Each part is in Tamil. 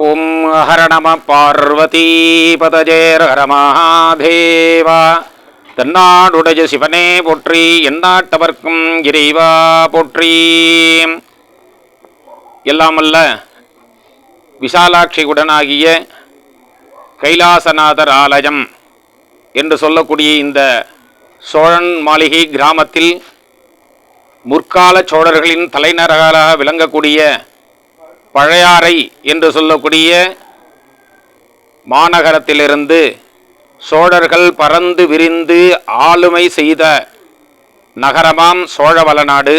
ஓம் ஹர நம பார்வதி பதஜேர தன்னாடுடைய சிவனே போற்றி எந்நாட்டவர்க்கும் இறைவா போற்றி. எல்லாமல்ல விசாலாட்சி உடனாகிய கைலாசநாதர் ஆலயம் என்று சொல்லக்கூடிய இந்த சோழன் மாளிகை கிராமத்தில் முற்கால சோழர்களின் தலைநகராக விளங்கக்கூடிய பழையாறை என்று சொல்லக்கூடிய மாநகரத்திலிருந்து சோழர்கள் பறந்து விரிந்து ஆளுமை செய்த நகரமாம் சோழவளநாடு.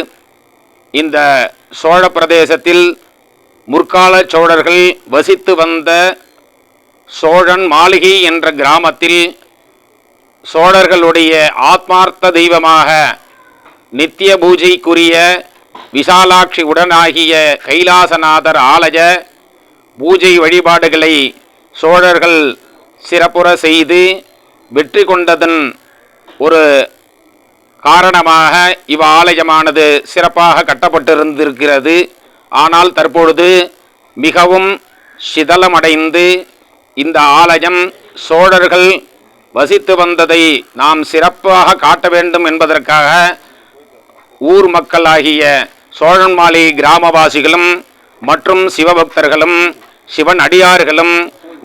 இந்த சோழ பிரதேசத்தில் முற்கால சோழர்கள் வசித்து வந்த சோழன் மாளிகை என்ற கிராமத்தில் சோழர்களுடைய ஆத்மார்த்த தெய்வமாக நித்திய பூஜைக்குரிய விசாலாட்சி உடனாகிய கைலாசநாதர் ஆலய பூஜை வழிபாடுகளை சோழர்கள் சிறப்புற செய்து வெற்றி கொண்டதன் ஒரு காரணமாக இவ் ஆலயமானது சிறப்பாக கட்டப்பட்டிருந்திருக்கிறது. ஆனால் தற்பொழுது மிகவும் சிதலமடைந்து இந்த ஆலயம் சோழர்கள் வசித்து வந்ததை நாம் சிறப்பாக காட்ட வேண்டும் என்பதற்காக ஊர் மக்களாகிய சோழன்மாலை கிராமவாசிகளும் மற்றும் சிவபக்தர்களும் சிவன் அடியார்களும்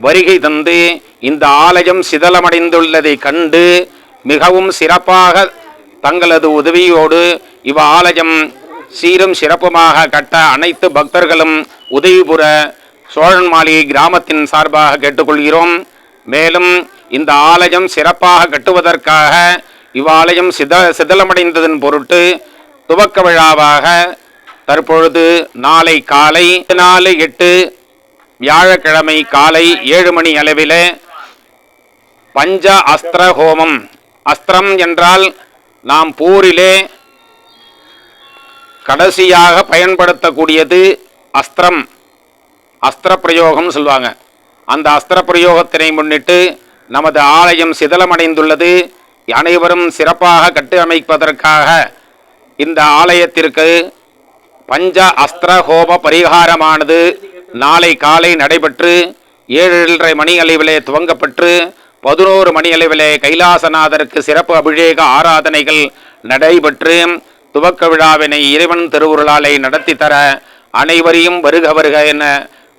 வருகை தந்து இந்த ஆலயம் சிதலமடைந்துள்ளதை கண்டு மிகவும் சிறப்பாக தங்களது உதவியோடு இவ் ஆலயம் சீரும் சிறப்புமாக கட்ட அனைத்து பக்தர்களும் உதவிபுற சோழன் மாளிகை கிராமத்தின் சார்பாக கேட்டுக்கொள்கிறோம். மேலும் இந்த ஆலயம் சிறப்பாக கட்டுவதற்காக இவ்வாலயம் சித சிதலமடைந்ததன் பொருட்டு துவக்க விழாவாக தற்பொழுது நாளை காலை நாலு எட்டு வியாழக்கிழமை காலை ஏழு மணி அளவிலே பஞ்ச அஸ்திர ஹோமம் அஸ்திரம் என்றால் நாம் போரிலே கடைசியாக பயன்படுத்தக்கூடியது அஸ்திரம். அஸ்திர பிரயோகம் சொல்லுவாங்க. அந்த அஸ்திர பிரயோகத்தினை முன்னிட்டு நமது ஆலயம் சிதலமடைந்துள்ளது. அனைவரும் சிறப்பாக கட்டு அமைப்பதற்காக இந்த ஆலயத்திற்கு பஞ்ச அஸ்திர ஹோம பரிகாரமானது. நாளை காலை நடைபெற்று ஏழரை மணி அளவிலே துவங்கப்பட்டு பதினோரு மணி அளவிலே கைலாசநாதருக்கு சிறப்பு அபிஷேக ஆராதனைகள் நடைபெற்று துவக்க விழாவினை இறைவன் திருவுருளாலை நடத்தி தர அனைவரையும் வருக வருக என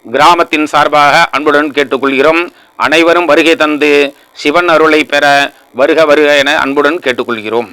கிராமத்தின் சார்பாக அன்புடன் கேட்டுக்கொள்கிறோம். அனைவரும் வருகை தந்து சிவன் அருளை பெற வருக வருக என அன்புடன் கேட்டுக்கொள்கிறோம்.